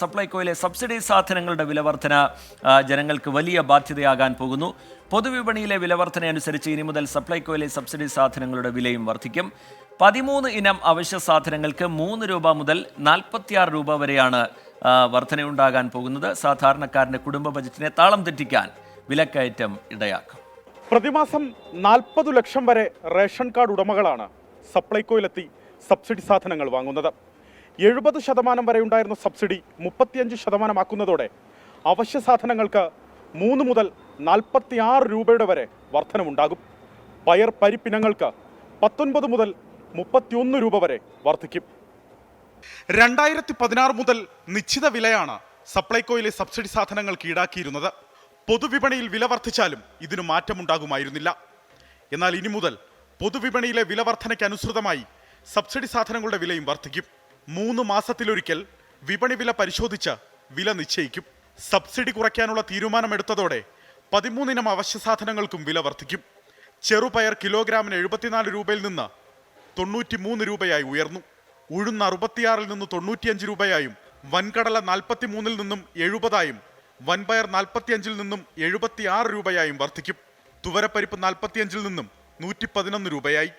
സപ്ലൈകോയിലെ subsidy സാധനങ്ങളുടെ വിലവർധന ജനങ്ങൾക്ക് വലിയ ബാധ്യതയാകാൻ പോകുന്നു. പൊതുവിപണിയിലെ വിലവർധന അനുസരിച്ച് ഇനി മുതൽ സപ്ലൈകോയിലെ സബ്സിഡി സാധനങ്ങളുടെ വിലയും വർദ്ധിക്കും പതിമൂന്ന് ഇനം അവശ്യ സാധനങ്ങൾക്ക് മൂന്ന് രൂപ മുതൽ നാൽപ്പത്തിയാറ് രൂപ വരെയാണ് വർധനയുണ്ടാകാൻ പോകുന്നത്. സാധാരണക്കാരന്റെ കുടുംബ ബജറ്റിനെ താളം തെറ്റിക്കാൻ വിലക്കയറ്റം ഇടയാക്കും. പ്രതിമാസം നാൽപ്പത് ലക്ഷം വരെ റേഷൻ കാർഡ് ഉടമകളാണ് സപ്ലൈകോയിലെത്തി സബ്സിഡി സാധനങ്ങൾ വാങ്ങുന്നത്. എഴുപത് ശതമാനം വരെ ഉണ്ടായിരുന്ന സബ്സിഡി മുപ്പത്തിയഞ്ച് ശതമാനമാക്കുന്നതോടെ അവശ്യ സാധനങ്ങൾക്ക് മൂന്ന് മുതൽ നാൽപ്പത്തിയാറ് രൂപയുടെ വരെ വർധനമുണ്ടാകും. പയർ പരിപ്പിനങ്ങൾക്ക് പത്തൊൻപത് മുതൽ മുപ്പത്തിയൊന്ന് രൂപ വരെ വർദ്ധിക്കും രണ്ടായിരത്തി പതിനാറ് മുതൽ നിശ്ചിത വിലയാണ് സപ്ലൈകോയിലെ സബ്സിഡി സാധനങ്ങൾക്ക് ഈടാക്കിയിരുന്നത്. പൊതുവിപണിയിൽ വില വർദ്ധിച്ചാലും ഇതിനു മാറ്റമുണ്ടാകുമായിരുന്നില്ല. എന്നാൽ ഇനി മുതൽ പൊതുവിപണിയിലെ വില വർധനയ്ക്ക് അനുസൃതമായി സബ്സിഡി സാധനങ്ങളുടെ വിലയും വർദ്ധിക്കും. മൂന്ന് മാസത്തിലൊരിക്കൽ വിപണി വില പരിശോധിച്ച് വില നിശ്ചയിക്കും. സബ്സിഡി കുറയ്ക്കാനുള്ള തീരുമാനമെടുത്തതോടെ പതിമൂന്നിനം അവശ്യ സാധനങ്ങൾക്കും വില വർദ്ധിക്കും. ചെറുപയർ കിലോഗ്രാമിന് എഴുപത്തിനാല് രൂപയിൽ നിന്ന് തൊണ്ണൂറ്റി മൂന്ന് രൂപയായി ഉയർന്നു. ഉഴുന്ന് അറുപത്തിയാറിൽ നിന്ന് തൊണ്ണൂറ്റിയഞ്ച് രൂപയായും വൻകടല നാൽപ്പത്തി മൂന്നിൽ നിന്നും എഴുപതായും വൻപയർ നാൽപ്പത്തിയഞ്ചിൽ നിന്നും എഴുപത്തിയാറ് രൂപയായും വർദ്ധിക്കും. തുവരപ്പരിപ്പ് നാൽപ്പത്തിയഞ്ചിൽ നിന്നും നൂറ്റി പതിനൊന്ന് രൂപയായി.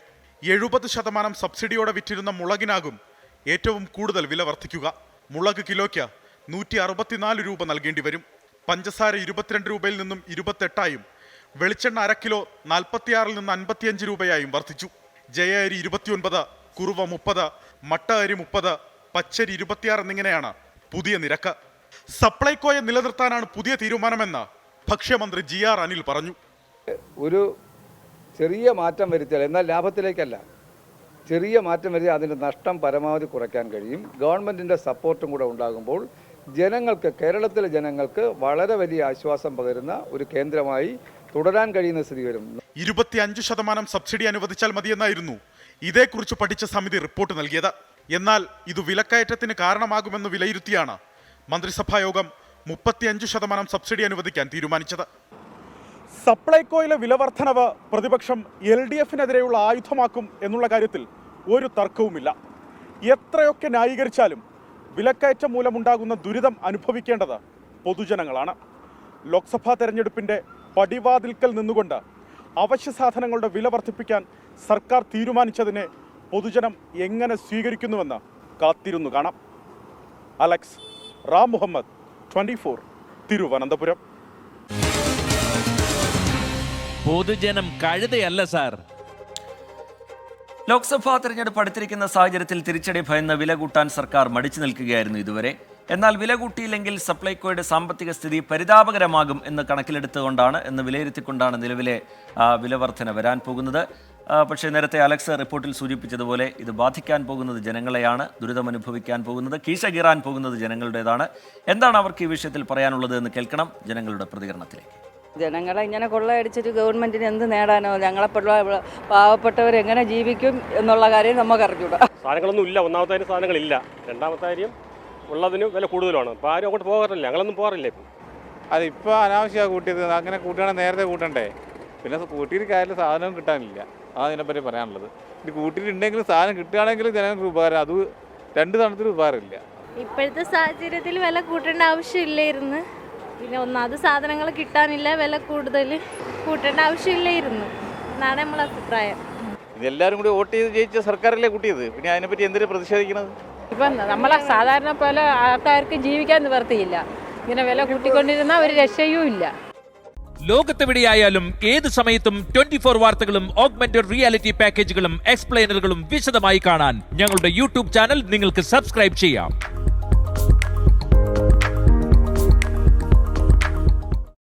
എഴുപത് ശതമാനം സബ്സിഡിയോടെ വിറ്റിരുന്ന മുളകിനാകും ഏറ്റവും കൂടുതൽ വില വർദ്ധിക്കുക. മുളക് കിലോയ്ക്ക് നൂറ്റി അറുപത്തിനാല് രൂപ നൽകേണ്ടി വരും. പഞ്ചസാര ഇരുപത്തിരണ്ട് രൂപയിൽ നിന്നും ഇരുപത്തെട്ടായും വെളിച്ചെണ്ണ അര കിലോ നാൽപ്പത്തിയാറിൽ നിന്ന് അൻപത്തിയഞ്ച് രൂപയായും വർദ്ധിച്ചു. ജയ അരി ഇരുപത്തിയൊൻപത് കുറുവ മുപ്പത് മട്ട അരി മുപ്പത് പച്ചരി ഇരുപത്തിയാറ് എന്നിങ്ങനെയാണ് പുതിയ നിരക്ക്. സപ്ലൈകോയെ നിലനിർത്താനാണ് പുതിയ തീരുമാനമെന്ന് ഭക്ഷ്യമന്ത്രി ജി ആർ അനിൽ പറഞ്ഞു. ഒരു ചെറിയ മാറ്റം വരുത്തിയാൽ എന്നാൽ ലാഭത്തിലേക്കല്ല. ചെറിയ മാറ്റം വരുത്തിയാൽ അതിന്റെ നഷ്ടം പരമാവധി കുറയ്ക്കാൻ കഴിയും. ഗവൺമെന്റിന്റെ സപ്പോർട്ടും കൂടെ ഉണ്ടാകുമ്പോൾ ജനങ്ങൾക്ക് കേരളത്തിലെ ജനങ്ങൾക്ക് വളരെ വലിയ ആശ്വാസം പകരുന്ന ഒരു കേന്ദ്രമായി തുടരാൻ കഴിയുന്ന സ്ഥിതി വരും. ഇരുപത്തിയഞ്ച് ശതമാനം സബ്സിഡി അനുവദിച്ചാൽ മതിയെന്നായിരുന്നു ഇതേക്കുറിച്ച് പഠിച്ച സമിതി റിപ്പോർട്ട് നൽകിയത്. എന്നാൽ ഇത് വിലക്കയറ്റത്തിന് കാരണമാകുമെന്ന് വിലയിരുത്തിയാണ് മന്ത്രിസഭാ യോഗം മുപ്പത്തിയഞ്ച് ശതമാനം സബ്സിഡി അനുവദിക്കാൻ തീരുമാനിച്ചത്. സപ്ലൈകോയിലെ വിലവർദ്ധനവ് പ്രതിപക്ഷം എൽ ഡി എഫിനെതിരെയുള്ള ആയുധമാക്കും എന്നുള്ള കാര്യത്തിൽ ഒരു തർക്കവുമില്ല. എത്രയൊക്കെ ന്യായീകരിച്ചാലും വിലക്കയറ്റം മൂലമുണ്ടാകുന്ന ദുരിതം അനുഭവിക്കേണ്ടത് പൊതുജനങ്ങളാണ്. ലോക്സഭാ തെരഞ്ഞെടുപ്പിന്റെ പടിവാതിൽക്കൽ നിന്നുകൊണ്ട് അവശ്യ സാധനങ്ങളുടെ വില വർദ്ധിപ്പിക്കാൻ സർക്കാർ തീരുമാനിച്ചതിനെ പൊതുജനം എങ്ങനെ സ്വീകരിക്കുന്നുവെന്ന് കാത്തിരുന്നു കാണാം. Alex Ram Muhammad twenty four Thiruvananthapuram. പൊതുജനം കഴുതയല്ല സാർ. ലോക്സഭാ തെരഞ്ഞെടുപ്പ് അടുത്തിരിക്കുന്ന സാഹചര്യത്തിൽ തിരിച്ചടി ഭയന്ന് വില കൂട്ടാൻ സർക്കാർ മടിച്ചു നിൽക്കുകയായിരുന്നു ഇതുവരെ. എന്നാൽ വില കൂട്ടിയില്ലെങ്കിൽ സപ്ലൈകോയുടെ സാമ്പത്തിക സ്ഥിതി പരിതാപകരമാകും എന്ന് കണക്കിലെടുത്തുകൊണ്ടാണ് എന്ന് വിലയിരുത്തിക്കൊണ്ടാണ് നിലവിലെ വില വർധന വരാൻ പോകുന്നത്. പക്ഷേ നേരത്തെ അലക്സ് റിപ്പോർട്ടിൽ സൂചിപ്പിച്ചതുപോലെ ഇത് ബാധിക്കാൻ പോകുന്നത് ജനങ്ങളെയാണ് ദുരിതം അനുഭവിക്കാൻ പോകുന്നത് കീശ കീറാൻ പോകുന്നത് ജനങ്ങളുടേതാണ്. എന്താണ് അവർക്ക് ഈ വിഷയത്തിൽ പറയാനുള്ളത് എന്ന് കേൾക്കണം ജനങ്ങളുടെ പ്രതികരണത്തിലേക്ക്. ജനങ്ങളെ ഇങ്ങനെ കൊള്ളയടിച്ചിട്ട് ഗവൺമെന്റിന് എന്ത് നേടാനോ? ഞങ്ങളെപ്പോലുള്ള പാവപ്പെട്ടവർ എങ്ങനെ ജീവിക്കും എന്നുള്ള കാര്യം നമുക്ക് അറിഞ്ഞൂടാ. സാധനങ്ങളൊന്നും ഇല്ല. ഒന്നാമത്തെ കാര്യം സാധനങ്ങളില്ല. രണ്ടാമത്തെ കാര്യം ഉള്ളതിന് വില കൂടുതലാണ് അപ്പോൾ ആരും അങ്ങോട്ട് പോകാറില്ല. ഞങ്ങളൊന്നും പോകാറില്ല ഇപ്പം. അതിപ്പോൾ അനാവശ്യമാണ് കൂട്ടിയത്. അങ്ങനെ കൂട്ടുകയാണെങ്കിൽ നേരത്തെ കൂട്ടണ്ടേ? പിന്നെ കൂട്ടിയിട്ട് കാര്യത്തിൽ സാധനവും കിട്ടാനില്ല. അതാണ് ഇതിനെപ്പറ്റി പറയാനുള്ളത്. ഇത് കൂട്ടിയിട്ടുണ്ടെങ്കിലും സാധനം കിട്ടുകയാണെങ്കിൽ ജനങ്ങൾക്ക് ഉപകാരം. അത് രണ്ട് തണത്തിൽ ഉപകാരമില്ല. ഇപ്പോഴത്തെ സാഹചര്യത്തിൽ വില കൂട്ടേണ്ട ആവശ്യമില്ലായിരുന്നു. പിന്നെ ഒന്നാമത് സാധനങ്ങൾ കിട്ടാനില്ല വില കൂടുതൽ കൂട്ടേണ്ട ആവശ്യമില്ലായിരുന്നു. എന്നാണ് നമ്മളെ അഭിപ്രായം. ഇതെല്ലാവരും കൂടി വോട്ട് ചെയ്ത് ജയിച്ച സർക്കാരല്ലേ കൂട്ടിയത്? പിന്നെ അതിനെപ്പറ്റി എന്തിനു പ്രതിഷേധിക്കുന്നത് ഇപ്പം നമ്മളെ സാധാരണ പോലെ ആൾക്കാർക്ക് ജീവിക്കാൻ നിവർത്തിയില്ല. ഇങ്ങനെ വില കൂട്ടിക്കൊണ്ടിരുന്ന ഒരു രക്ഷയും ഇല്ല. ലോകത്തെവിടെയായാലും ഏത് സമയത്തും ട്വന്റി ഫോർ വാർത്തകളും ഓഗ്മെന്റഡ് റിയാലിറ്റി പാക്കേജുകളും എക്സ്പ്ലെയിനറുകളും വിശദമായി കാണാൻ ഞങ്ങളുടെ യൂട്യൂബ് ചാനൽ നിങ്ങൾക്ക് സബ്സ്ക്രൈബ് ചെയ്യാം.